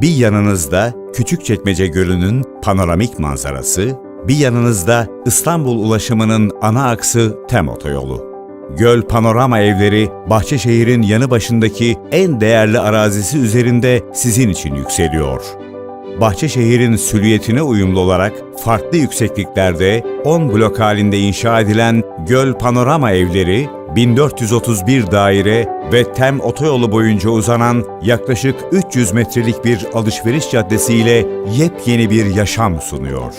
Bir yanınızda Küçükçekmece Gölü'nün panoramik manzarası, bir yanınızda İstanbul ulaşımının ana aksı TEM otoyolu. Göl Panorama Evleri, Bahçeşehir'in yanı başındaki en değerli arazisi üzerinde sizin için yükseliyor. Bahçeşehir'in süliyetine uyumlu olarak farklı yüksekliklerde 10 blok halinde inşa edilen Göl Panorama Evleri, 1431 daire ve TEM otoyolu boyunca uzanan yaklaşık 300 metrelik bir alışveriş caddesiyle yepyeni bir yaşam sunuyor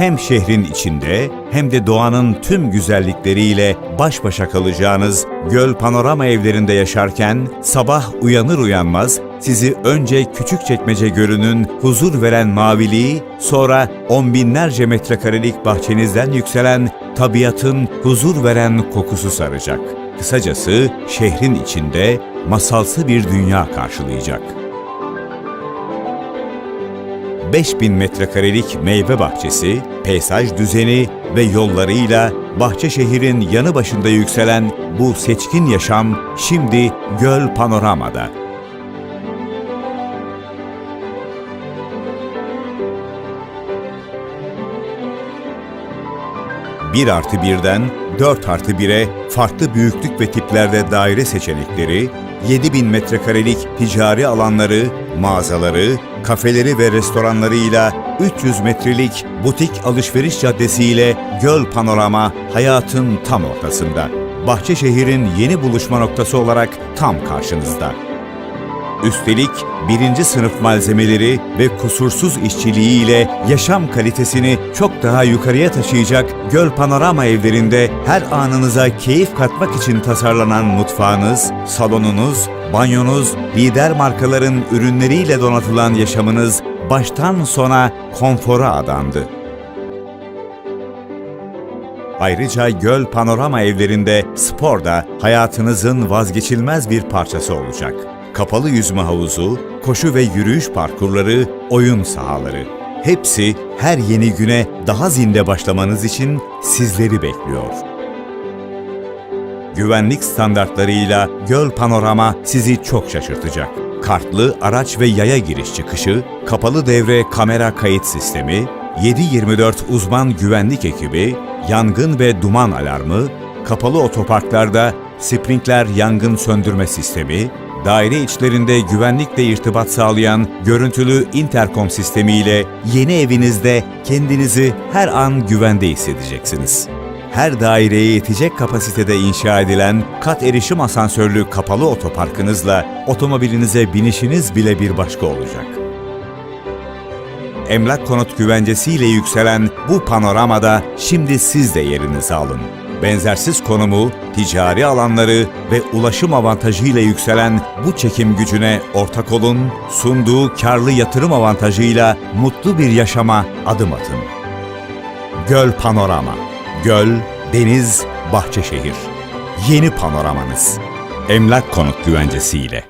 hem şehrin içinde hem de doğanın tüm güzellikleriyle baş başa kalacağınız göl panorama evlerinde yaşarken sabah uyanır uyanmaz sizi önce Küçükçekmece Gölü'nün huzur veren maviliği, sonra on binlerce metrekarelik bahçenizden yükselen tabiatın huzur veren kokusu saracak. Kısacası şehrin içinde masalsı bir dünya karşılayacak. 5000 metrekarelik meyve bahçesi, peyzaj düzeni ve yollarıyla Bahçeşehir'in yanı başında yükselen bu seçkin yaşam şimdi Göl Panorama'da. Bir artı birden 4 artı 1'e farklı büyüklük ve tiplerde daire seçenekleri, 7000 metrekarelik ticari alanları, mağazaları, kafeleri ve restoranlarıyla 300 metrelik butik alışveriş caddesiyle göl panorama hayatın tam ortasında. Bahçeşehir'in yeni buluşma noktası olarak tam karşınızda. Üstelik birinci sınıf malzemeleri ve kusursuz işçiliğiyle yaşam kalitesini çok daha yukarıya taşıyacak göl panorama evlerinde her anınıza keyif katmak için tasarlanan mutfağınız, salonunuz, banyonuz, lider markaların ürünleriyle donatılan yaşamınız baştan sona konfora adandı. Ayrıca göl panorama evlerinde spor da hayatınızın vazgeçilmez bir parçası olacak. Kapalı yüzme havuzu, koşu ve yürüyüş parkurları, oyun sahaları. Hepsi her yeni güne daha zinde başlamanız için sizleri bekliyor. Güvenlik standartlarıyla göl panorama sizi çok şaşırtacak. Kartlı araç ve yaya giriş çıkışı, kapalı devre kamera kayıt sistemi, 7/24 uzman güvenlik ekibi, yangın ve duman alarmı, kapalı otoparklarda sprinkler yangın söndürme sistemi, daire içlerinde güvenlikle irtibat sağlayan görüntülü interkom sistemiyle yeni evinizde kendinizi her an güvende hissedeceksiniz. Her daireye yetecek kapasitede inşa edilen kat erişim asansörlü kapalı otoparkınızla otomobilinize binişiniz bile bir başka olacak. Emlak konut güvencesiyle yükselen bu panoramada şimdi siz de yerinizi alın. Benzersiz konumu, ticari alanları ve ulaşım avantajıyla yükselen bu çekim gücüne ortak olun, sunduğu karlı yatırım avantajıyla mutlu bir yaşama adım atın. Göl Panorama Göl, deniz, Bahçeşehir. Yeni panoramanız. Emlak konut güvencesiyle.